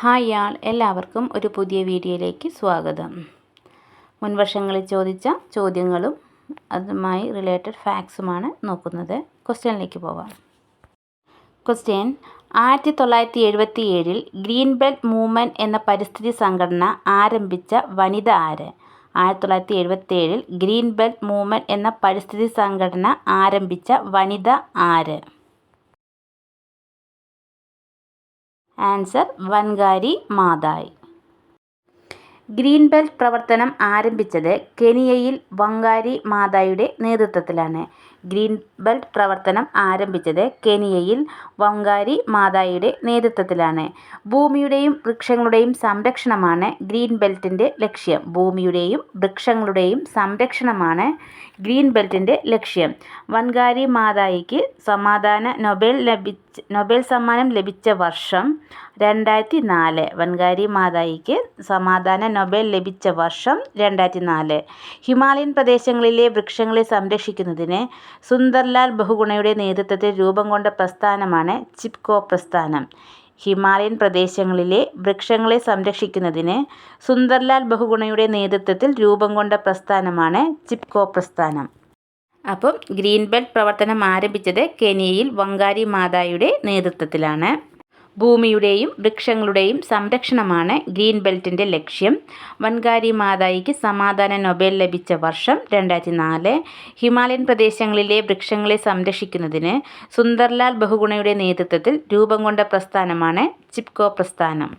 Hi ആൾ എല്ലാവർക്കും ഒരു പുതിയ വീഡിയോയിലേക്ക് സ്വാഗതം. മുൻവർഷങ്ങളിൽ ചോദിച്ച ചോദ്യങ്ങളും അതുമായി റിലേറ്റഡ് ഫാക്ട്സുമാണ് നോക്കുന്നത്. ക്വസ്റ്റ്യനിലേക്ക് പോവാം. ക്വസ്റ്റ്യൻ ആയിരത്തി തൊള്ളായിരത്തി എഴുപത്തി ഏഴിൽ ഗ്രീൻ ബെൽറ്റ് മൂവ്മെന്റ് എന്ന പരിസ്ഥിതി സംഘടന ആരംഭിച്ച വനിത ആര്? ആയിരത്തി തൊള്ളായിരത്തി എഴുപത്തി ഏഴിൽ ഗ്രീൻ ബെൽറ്റ് മൂവ്മെന്റ് എന്ന പരിസ്ഥിതി സംഘടന ആരംഭിച്ച വനിത ആര്? Answer Wangari Maathai. Green belt പ്രവർത്തനം ആരംഭിച്ചത് കെനിയയിൽ വങ്കാരി മാതായുടെ നേതൃത്വത്തിലാണ്. ഗ്രീൻ ബെൽറ്റ് പ്രവർത്തനം ആരംഭിച്ചത് കെനിയയിൽ വങ്കാരി മാതായിയുടെ നേതൃത്വത്തിലാണ്. ഭൂമിയുടെയും വൃക്ഷങ്ങളുടെയും സംരക്ഷണമാണ് ഗ്രീൻ ബെൽറ്റിന്റെ ലക്ഷ്യം. ഭൂമിയുടെയും വൃക്ഷങ്ങളുടെയും സംരക്ഷണമാണ് ഗ്രീൻ ബെൽറ്റിന്റെ ലക്ഷ്യം. വൻകാരി മാതായിക്ക് സമാധാന നൊബേൽ ലഭിച്ച നൊബേൽ സമ്മാനം ലഭിച്ച വർഷം രണ്ടായിരത്തി നാല് വൻകാരി മാതായിക്ക് സമാധാന നൊബേൽ ലഭിച്ച വർഷം രണ്ടായിരത്തി നാല് ഹിമാലയൻ പ്രദേശങ്ങളിലെ വൃക്ഷങ്ങളെ സംരക്ഷിക്കുന്നതിന് സുന്ദർലാൽ ബഹുഗുണയുടെ നേതൃത്വത്തിൽ രൂപം കൊണ്ട പ്രസ്ഥാനമാണ് ചിപ്കോ പ്രസ്ഥാനം. ഹിമാലയൻ പ്രദേശങ്ങളിലെ വൃക്ഷങ്ങളെ സംരക്ഷിക്കുന്നതിന് സുന്ദർലാൽ ബഹുഗുണയുടെ നേതൃത്വത്തിൽ രൂപം കൊണ്ട പ്രസ്ഥാനമാണ് ചിപ്കോ പ്രസ്ഥാനം. അപ്പം ഗ്രീൻ ബെൽറ്റ് പ്രവർത്തനം ആരംഭിച്ചത് കെനിയയിൽ വങ്കാരി മാതായുടെ നേതൃത്വത്തിലാണ്. ഭൂമിയുടെയും വൃക്ഷങ്ങളുടെയും സംരക്ഷണമാണ് ഗ്രീൻ ബെൽറ്റിന്റെ ലക്ഷ്യം. വൻകാരി മാതായിക്ക് സമാധാന നൊബേൽ ലഭിച്ച വർഷം രണ്ടായിരത്തി നാല് ഹിമാലയൻ പ്രദേശങ്ങളിലെ വൃക്ഷങ്ങളെ സംരക്ഷിക്കുന്നതിന് സുന്ദർലാൽ ബഹുഗുണയുടെ നേതൃത്വത്തിൽ രൂപം കൊണ്ട പ്രസ്ഥാനമാണ് ചിപ്കോ പ്രസ്ഥാനം.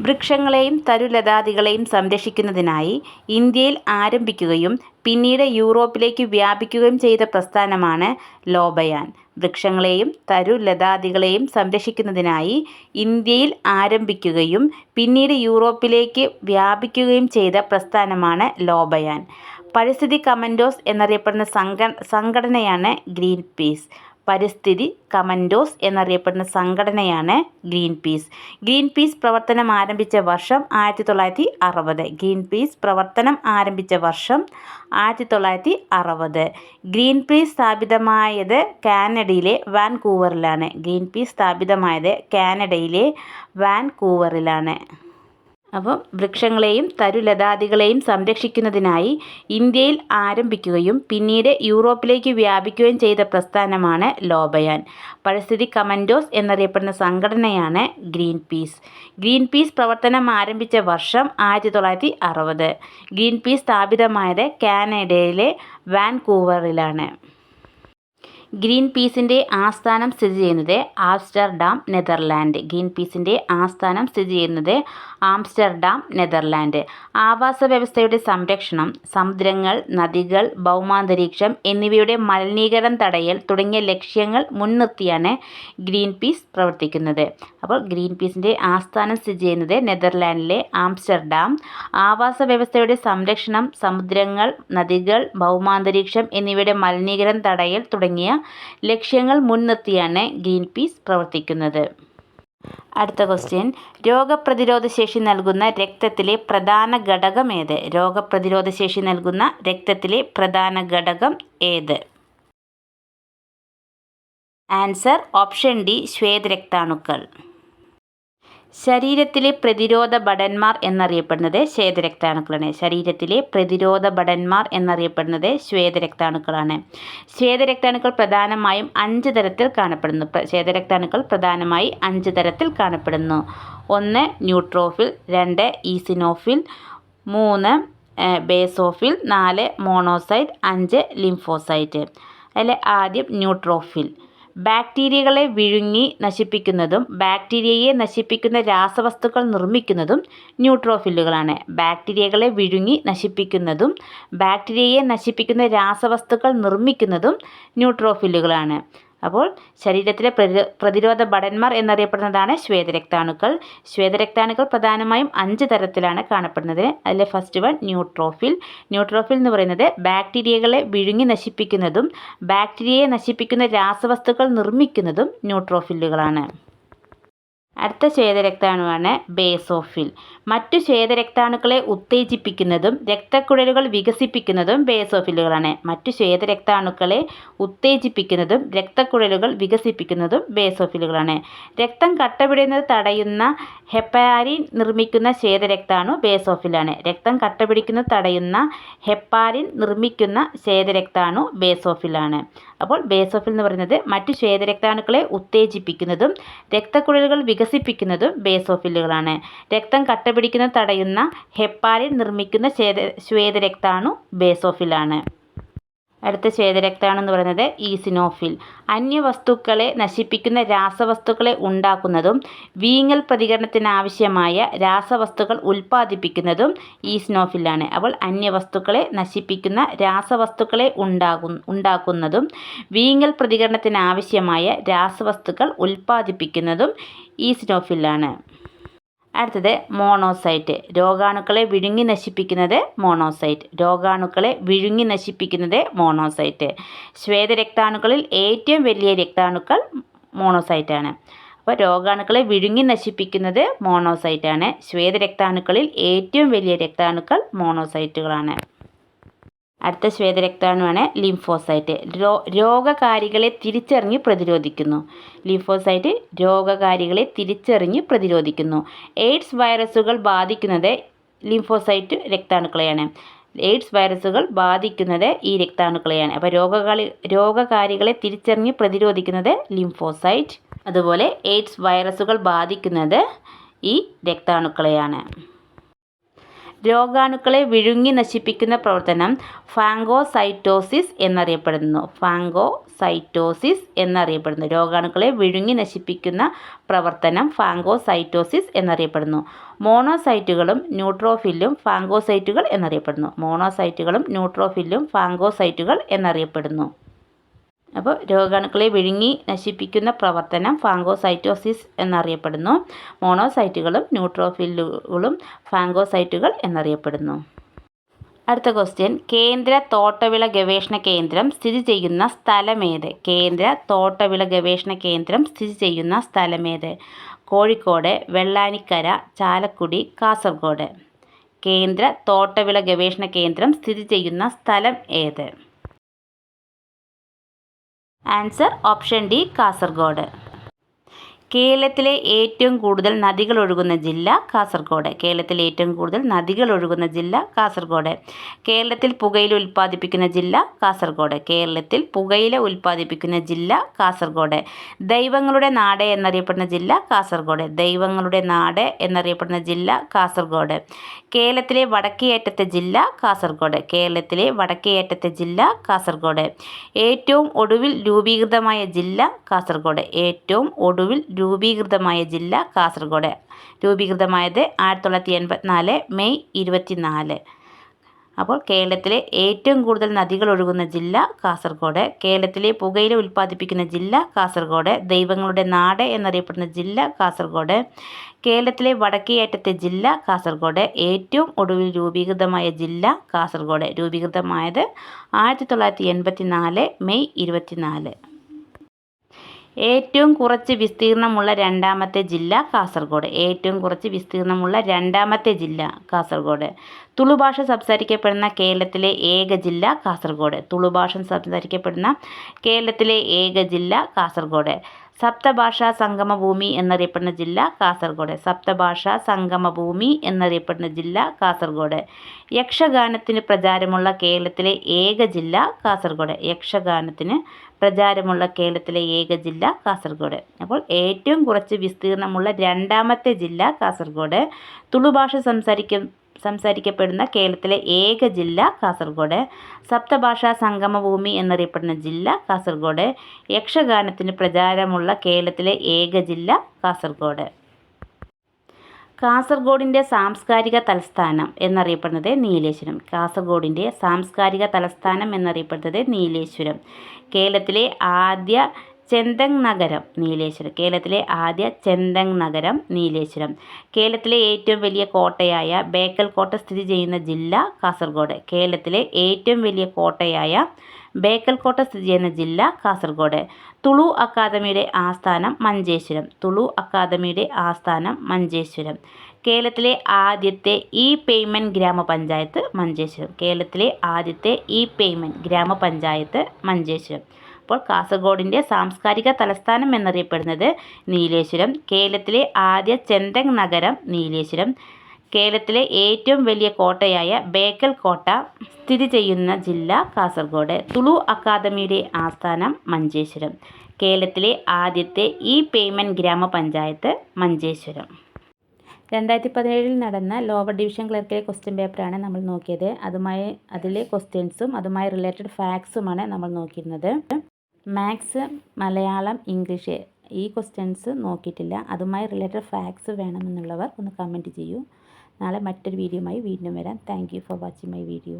വൃക്ഷങ്ങളെയും തരുലതാദികളെയും സംരക്ഷിക്കുന്നതിനായി ഇന്ത്യയിൽ ആരംഭിക്കുകയും പിന്നീട് യൂറോപ്പിലേക്ക് വ്യാപിക്കുകയും ചെയ്ത പ്രസ്ഥാനമാണ് ലോബയാൻ. വൃക്ഷങ്ങളെയും തരുലതാദികളെയും സംരക്ഷിക്കുന്നതിനായി ഇന്ത്യയിൽ ആരംഭിക്കുകയും പിന്നീട് യൂറോപ്പിലേക്ക് വ്യാപിക്കുകയും ചെയ്ത പ്രസ്ഥാനമാണ് ലോബയാൻ. പരിസ്ഥിതി കമൻഡോസ് എന്നറിയപ്പെടുന്ന സംഘ സംഘടനയാണ് ഗ്രീൻ പീസ് പരിസ്ഥിതി കമൻഡോസ് എന്നറിയപ്പെടുന്ന സംഘടനയാണ് ഗ്രീൻ പീസ് ഗ്രീൻ പീസ് പ്രവർത്തനം ആരംഭിച്ച വർഷം ആയിരത്തി തൊള്ളായിരത്തി അറുപത് ഗ്രീൻ പീസ് പ്രവർത്തനം ആരംഭിച്ച വർഷം ആയിരത്തി തൊള്ളായിരത്തി അറുപത് ഗ്രീൻ പീസ് സ്ഥാപിതമായത് കാനഡയിലെ വാൻകൂവറിലാണ്. ഗ്രീൻ പീസ് സ്ഥാപിതമായത് കാനഡയിലെ വാൻകൂവറിലാണ്. അപ്പം വൃക്ഷങ്ങളെയും തരുലതാദികളെയും സംരക്ഷിക്കുന്നതിനായി ഇന്ത്യയിൽ ആരംഭിക്കുകയും പിന്നീട് യൂറോപ്പിലേക്ക് വ്യാപിക്കുകയും ചെയ്ത പ്രസ്ഥാനമാണ് ലോബയാൻ. പരിസ്ഥിതി കമൻഡോസ് എന്നറിയപ്പെടുന്ന സംഘടനയാണ് ഗ്രീൻ പീസ് ഗ്രീൻ പീസ് പ്രവർത്തനം ആരംഭിച്ച വർഷം ആയിരത്തി തൊള്ളായിരത്തി അറുപത് ഗ്രീൻ പീസ് സ്ഥാപിതമായത് കാനഡയിലെ വാൻകൂവറിലാണ്. ഗ്രീൻ പീസിന്റെ ആസ്ഥാനം സ്ഥിതി ചെയ്യുന്നത് ആംസ്റ്റർഡാം നെതർലാൻഡ്. ഗ്രീൻ പീസിന്റെ ആസ്ഥാനം സ്ഥിതി ചെയ്യുന്നത് ആംസ്റ്റർഡാം നെതർലാൻഡ്. ആവാസ വ്യവസ്ഥയുടെ സംരക്ഷണം സമുദ്രങ്ങൾ നദികൾ ഭൗമാന്തരീക്ഷം എന്നിവയുടെ മലിനീകരണം തടയൽ തുടങ്ങിയ ലക്ഷ്യങ്ങൾ മുൻനിർത്തിയാണ് ഗ്രീൻ പീസ് പ്രവർത്തിക്കുന്നത്. അപ്പോൾ ഗ്രീൻ പീസിന്റെ ആസ്ഥാനം സ്ഥിതി ചെയ്യുന്നത് നെതർലാൻഡിലെ ആംസ്റ്റർഡാം. ആവാസ വ്യവസ്ഥയുടെ സംരക്ഷണം സമുദ്രങ്ങൾ നദികൾ ഭൗമാന്തരീക്ഷം എന്നിവയുടെ മലിനീകരണം തടയൽ തുടങ്ങിയ ലക്ഷ്യങ്ങൾ മുൻനിർത്തിയാണ് ഗ്രീൻ പീസ് പ്രവർത്തിക്കുന്നത്. അടുത്ത ക്വസ്റ്റ്യൻ. രോഗപ്രതിരോധ ശേഷി നൽകുന്ന രക്തത്തിലെ പ്രധാന ഘടകം ഏത്? രോഗപ്രതിരോധ ശേഷി നൽകുന്ന രക്തത്തിലെ പ്രധാന ഘടകം ഏത്? ആൻസർ ഓപ്ഷൻ ഡി ശ്വേതരക്താണുക്കൾ. ശരീരത്തിലെ പ്രതിരോധ ഭടന്മാർ എന്നറിയപ്പെടുന്നത് ശ്വേതരക്താണുക്കളാണ്. ശരീരത്തിലെ പ്രതിരോധ ഭടന്മാർ എന്നറിയപ്പെടുന്നത് ശ്വേതരക്താണുക്കളാണ്. ശ്വേതരക്താണുക്കൾ പ്രധാനമായും അഞ്ച് തരത്തിൽ കാണപ്പെടുന്നു. ശ്വേതരക്താണുക്കൾ പ്രധാനമായി അഞ്ച് തരത്തിൽ കാണപ്പെടുന്നു. ഒന്ന് ന്യൂട്രോഫിൽ. രണ്ട് ഈസിനോഫിൽ. മൂന്ന് ബേസോഫിൽ. നാല് മോണോസൈറ്റ്. അഞ്ച് ലിംഫോസൈറ്റ്. അതിൽ ആദ്യം ന്യൂട്രോഫിൽ. ബാക്ടീരിയകളെ വിഴുങ്ങി നശിപ്പിക്കുന്നതും ബാക്ടീരിയയെ നശിപ്പിക്കുന്ന രാസവസ്തുക്കൾ നിർമ്മിക്കുന്നതും ന്യൂട്രോഫില്ലുകളാണ്. ബാക്ടീരിയകളെ വിഴുങ്ങി നശിപ്പിക്കുന്നതും ബാക്ടീരിയയെ നശിപ്പിക്കുന്ന രാസവസ്തുക്കൾ നിർമ്മിക്കുന്നതും ന്യൂട്രോഫില്ലുകളാണ്. അപ്പോൾ ശരീരത്തിലെ പ്രതിരോധ ഭടന്മാർ എന്നറിയപ്പെടുന്നതാണ് ശ്വേതരക്താണുക്കൾ. ശ്വേതരക്താണുക്കൾ പ്രധാനമായും അഞ്ച് തരത്തിലാണ് കാണപ്പെടുന്നത്. അതിലെ ഫസ്റ്റ് വൺ ന്യൂട്രോഫിൽ. ന്യൂട്രോഫിൽ എന്ന് പറയുന്നത് ബാക്ടീരിയകളെ വിഴുങ്ങി നശിപ്പിക്കുന്നതും ബാക്ടീരിയയെ നശിപ്പിക്കുന്ന രാസവസ്തുക്കൾ നിർമ്മിക്കുന്നതും ന്യൂട്രോഫില്ലുകളാണ്. അടുത്ത ശ്വേതരക്താണുവാണ് ബേസോഫിൽ മറ്റു ശ്വേതരക്താണുക്കളെ ഉത്തേജിപ്പിക്കുന്നതും രക്തക്കുഴലുകൾ വികസിപ്പിക്കുന്നതും ബേസോഫിലുകളാണ് മറ്റു ശ്വേതരക്താണുക്കളെ ഉത്തേജിപ്പിക്കുന്നതും രക്തക്കുഴലുകൾ വികസിപ്പിക്കുന്നതും ബേസോഫിലുകളാണ് രക്തം കട്ടപിടിയുന്നത് തടയുന്ന ഹെപ്പാരിൻ നിർമ്മിക്കുന്ന ശ്വേതരക്താണു ബേസോഫിലാണ് രക്തം കട്ടപിടിക്കുന്നത് തടയുന്ന ഹെപ്പാരിൻ നിർമ്മിക്കുന്ന ശ്വേതരക്താണു ബേസോഫിലാണ് അപ്പോൾ ബേസോഫിൽ എന്ന് പറയുന്നത് മറ്റു ശ്വേതരക്താണുക്കളെ ഉത്തേജിപ്പിക്കുന്നതും രക്തക്കുഴലുകൾ വികസിപ്പിക്കുന്നതും ബേസോഫിലുകളാണ് രക്തം കട്ടപിടിക്കുന്നത് തടയുന്ന ഹെപ്പാലിൻ നിർമ്മിക്കുന്ന ശ്വേത ശ്വേതരക്താണു ബേസോഫിലാണ്. അടുത്ത ശ്വേതരക്താണെന്ന് പറയുന്നത് ഈസിനോഫിൽ. അന്യവസ്തുക്കളെ നശിപ്പിക്കുന്ന രാസവസ്തുക്കളെ ഉണ്ടാക്കുന്നതും വീങ്ങൽ പ്രതികരണത്തിനാവശ്യമായ രാസവസ്തുക്കൾ ഉൽപ്പാദിപ്പിക്കുന്നതും ഈസിനോഫിലാണ്. അപ്പോൾ അന്യവസ്തുക്കളെ നശിപ്പിക്കുന്ന രാസവസ്തുക്കളെ ഉണ്ടാകു ഉണ്ടാക്കുന്നതും വീങ്ങൽ പ്രതികരണത്തിനാവശ്യമായ രാസവസ്തുക്കൾ ഉൽപ്പാദിപ്പിക്കുന്നതും ഈസിനോഫിലാണ്. അടുത്തത് മോണോസൈറ്റ്. രോഗാണുക്കളെ വിഴുങ്ങി നശിപ്പിക്കുന്നത് മോണോസൈറ്റ്. രോഗാണുക്കളെ വിഴുങ്ങി നശിപ്പിക്കുന്നത് മോണോസൈറ്റ്. ശ്വേതരക്താണുക്കളിൽ ഏറ്റവും വലിയ രക്താണുക്കൾ മോണോസൈറ്റാണ്. അപ്പോൾ രോഗാണുക്കളെ വിഴുങ്ങി നശിപ്പിക്കുന്നത് മോണോസൈറ്റാണ്. ശ്വേതരക്താണുക്കളിൽ ഏറ്റവും വലിയ രക്താണുക്കൾ മോണോസൈറ്റുകളാണ്. അടുത്ത ശ്വേതരക്താണുവാണ് ലിംഫോസൈറ്റ്. രോ രോഗകാരികളെ തിരിച്ചറിഞ്ഞ് പ്രതിരോധിക്കുന്നു. ലിംഫോസൈറ്റ് രോഗകാരികളെ തിരിച്ചറിഞ്ഞ് പ്രതിരോധിക്കുന്നു. എയ്ഡ്സ് വൈറസുകൾ ബാധിക്കുന്നത് ലിംഫോസൈറ്റ് രക്താണുക്കളെയാണ്. എയ്ഡ്സ് വൈറസുകൾ ബാധിക്കുന്നത് ഈ രക്താണുക്കളെയാണ്. അപ്പോൾ രോഗകാളി രോഗകാരികളെ തിരിച്ചറിഞ്ഞ് പ്രതിരോധിക്കുന്നത് ലിംഫോസൈറ്റ്. അതുപോലെ എയ്ഡ്സ് വൈറസുകൾ ബാധിക്കുന്നത് ഈ രക്താണുക്കളെയാണ്. രോഗാണുക്കളെ വിഴുങ്ങി നശിപ്പിക്കുന്ന പ്രവർത്തനം ഫാങ്കോസൈറ്റോസിസ് എന്നറിയപ്പെടുന്നു. ഫാങ്കോസൈറ്റോസിസ് എന്നറിയപ്പെടുന്നു. രോഗാണുക്കളെ വിഴുങ്ങി നശിപ്പിക്കുന്ന പ്രവർത്തനം ഫാങ്കോസൈറ്റോസിസ് എന്നറിയപ്പെടുന്നു. മോണോസൈറ്റുകളും ന്യൂട്രോഫില്ലും ഫാങ്കോസൈറ്റുകൾ എന്നറിയപ്പെടുന്നു. മോണോസൈറ്റുകളും ന്യൂട്രോഫില്ലും ഫാങ്കോസൈറ്റുകൾ എന്നറിയപ്പെടുന്നു. അപ്പോൾ രോഗാണുക്കളെ വിഴുങ്ങി നശിപ്പിക്കുന്ന പ്രവർത്തനം ഫാങ്കോസൈറ്റോസിസ് എന്നറിയപ്പെടുന്നു. മോണോസൈറ്റുകളും ന്യൂട്രോഫില്ലുകളും ഫാങ്കോസൈറ്റുകൾ എന്നറിയപ്പെടുന്നു. അടുത്ത ക്വസ്റ്റ്യൻ. കേന്ദ്ര തോട്ടവിള ഗവേഷണ കേന്ദ്രം സ്ഥിതി ചെയ്യുന്ന സ്ഥലമേത് കേന്ദ്ര തോട്ടവിള ഗവേഷണ കേന്ദ്രം സ്ഥിതി ചെയ്യുന്ന സ്ഥലമേത് കോഴിക്കോട് വെള്ളാനിക്കര ചാലക്കുടി കാസർഗോഡ്. കേന്ദ്ര തോട്ടവിള ഗവേഷണ കേന്ദ്രം സ്ഥിതി ചെയ്യുന്ന സ്ഥലം ഏത്? Answer option D Kasaragod. കേരളത്തിലെ ഏറ്റവും കൂടുതൽ നദികൾ ഒഴുകുന്ന ജില്ല കാസർഗോഡ്. കേരളത്തിലെ ഏറ്റവും കൂടുതൽ നദികൾ ഒഴുകുന്ന ജില്ല കാസർഗോഡ്. കേരളത്തിൽ പുകയില ഉൽപ്പാദിപ്പിക്കുന്ന ജില്ല കാസർഗോഡ്. കേരളത്തിൽ പുകയില ഉൽപ്പാദിപ്പിക്കുന്ന ജില്ല കാസർഗോഡ്. ദൈവങ്ങളുടെ നാട് എന്നറിയപ്പെടുന്ന ജില്ല കാസർഗോഡ്. ദൈവങ്ങളുടെ നാട് എന്നറിയപ്പെടുന്ന ജില്ല കാസർഗോഡ്. കേരളത്തിലെ വടക്കേയറ്റത്തെ ജില്ല കാസർഗോഡ്. കേരളത്തിലെ വടക്കേയറ്റത്തെ ജില്ല കാസർഗോഡ്. ഏറ്റവും ഒടുവിൽ രൂപീകൃതമായ ജില്ല കാസർഗോഡ്. ഏറ്റവും ഒടുവിൽ രൂപീകൃതമായ ജില്ല കാസർഗോഡ്. രൂപീകൃതമായത് ആയിരത്തി തൊള്ളായിരത്തി എൺപത്തിനാല് മെയ് ഇരുപത്തിനാല്. അപ്പോൾ കേരളത്തിലെ ഏറ്റവും കൂടുതൽ നദികൾ ഒഴുകുന്ന ജില്ല കാസർഗോഡ്. കേരളത്തിലെ പുകയില ഉൽപ്പാദിപ്പിക്കുന്ന ജില്ല കാസർഗോഡ്. ദൈവങ്ങളുടെ നാട് എന്നറിയപ്പെടുന്ന ജില്ല കാസർഗോഡ്. കേരളത്തിലെ വടക്കേയറ്റത്തെ ജില്ല കാസർഗോഡ്. ഏറ്റവും ഒടുവിൽ രൂപീകൃതമായ ജില്ല കാസർഗോഡ്. രൂപീകൃതമായത് ആയിരത്തി തൊള്ളായിരത്തി എൺപത്തി നാല് മെയ് ഇരുപത്തിനാല്. ഏറ്റവും കുറച്ച് വിസ്തീർണമുള്ള രണ്ടാമത്തെ ജില്ല കാസർഗോഡ്. ഏറ്റവും കുറച്ച് വിസ്തീർണമുള്ള രണ്ടാമത്തെ ജില്ല കാസർഗോഡ്. തുളുഭാഷ സംസാരിക്കപ്പെടുന്ന കേരളത്തിലെ ഏക ജില്ല കാസർഗോഡ്. തുളുഭാഷ സംസാരിക്കപ്പെടുന്ന കേരളത്തിലെ ഏക ജില്ല കാസർഗോഡ്. സപ്തഭാഷാ സംഗമഭൂമി എന്നറിയപ്പെടുന്ന ജില്ല കാസർഗോഡ്. സപ്തഭാഷാ സംഗമഭൂമി എന്നറിയപ്പെടുന്ന ജില്ല കാസർഗോഡ്. യക്ഷഗാനത്തിന് പ്രചാരമുള്ള കേരളത്തിലെ ഏക ജില്ല കാസർഗോഡ്. യക്ഷഗാനത്തിന് പ്രചാരമുള്ള കേരളത്തിലെ ഏക ജില്ല കാസർഗോഡ്. അപ്പോൾ ഏറ്റവും കുറച്ച് വിസ്തീർണമുള്ള രണ്ടാമത്തെ ജില്ല കാസർഗോഡ്. തുളു ഭാഷ സംസാരിക്കും സംസാരിക്കപ്പെടുന്ന കേരളത്തിലെ ഏക ജില്ല കാസർഗോഡ്. സപ്തഭാഷാ സംഗമഭൂമി എന്നറിയപ്പെടുന്ന ജില്ല കാസർഗോഡ്. യക്ഷഗാനത്തിന് പ്രചാരമുള്ള കേരളത്തിലെ ഏക ജില്ല കാസർഗോഡ്. കാസർഗോഡിന്റെ സാംസ്കാരിക തലസ്ഥാനം എന്നറിയപ്പെടുന്നത് നീലേശ്വരം. കാസർഗോഡിന്റെ സാംസ്കാരിക തലസ്ഥാനം എന്നറിയപ്പെടുന്നത് നീലേശ്വരം. കേരളത്തിലെ ആദ്യ ചെന്തങ് നഗരം നീലേശ്വരം. കേരളത്തിലെ ആദ്യ ചെന്തങ് നഗരം നീലേശ്വരം. കേരളത്തിലെ ഏറ്റവും വലിയ കോട്ടയായ ബേക്കൽ കോട്ട സ്ഥിതി ചെയ്യുന്ന ജില്ല കാസർഗോഡ്. കേരളത്തിലെ ഏറ്റവും വലിയ കോട്ടയായ ബേക്കൽ കോട്ട സ്ഥിതി ചെയ്യുന്ന ജില്ല കാസർഗോഡ്. തുളു അക്കാദമിയുടെ ആസ്ഥാനം മഞ്ചേശ്വരം. തുളു അക്കാദമിയുടെ ആസ്ഥാനം മഞ്ചേശ്വരം. കേരളത്തിലെ ആദ്യത്തെ ഇ പേയ്മെന്റ് ഗ്രാമപഞ്ചായത്ത് മഞ്ചേശ്വരം. കേരളത്തിലെ ആദ്യത്തെ ഇ പേയ്മെന്റ് ഗ്രാമപഞ്ചായത്ത് മഞ്ചേശ്വരം. അപ്പോൾ കാസർഗോഡിന്റെ സാംസ്കാരിക തലസ്ഥാനം എന്നറിയപ്പെടുന്നത് നീലേശ്വരം. കേരളത്തിലെ ആദ്യ ചെന്തങ് നഗരം നീലേശ്വരം. കേരളത്തിലെ ഏറ്റവും വലിയ കോട്ടയായ ബേക്കൽ കോട്ട സ്ഥിതി ചെയ്യുന്ന ജില്ല കാസർഗോഡ്. തുളു അക്കാദമിയുടെ ആസ്ഥാനം മഞ്ചേശ്വരം. കേരളത്തിലെ ആദ്യത്തെ ഇ പേയ്മെന്റ് ഗ്രാമപഞ്ചായത്ത് മഞ്ചേശ്വരം. രണ്ടായിരത്തി പതിനേഴിൽ നടന്ന ലോവർ ഡിവിഷൻ ക്ലർക്കിലെ ക്വസ്റ്റ്യൻ പേപ്പറാണ് നമ്മൾ നോക്കിയത്. അതുമായി അതിലെ ക്വസ്റ്റ്യൻസും അതുമായി റിലേറ്റഡ് ഫാക്ട്സുമാണ് നമ്മൾ നോക്കിയിരുന്നത്. മാത്സ് മലയാളം ഇംഗ്ലീഷ് ഈ ക്വസ്റ്റ്യൻസ് നോക്കിയിട്ടില്ല. അതുമായി റിലേറ്റഡ് ഫാക്ട്സ് വേണമെന്നുള്ളവർ ഒന്ന് കമന്റ് ചെയ്യൂ. നാളെ മറ്റൊരു വീഡിയോയുമായി വീണ്ടും വരാം. Thank for watching my video.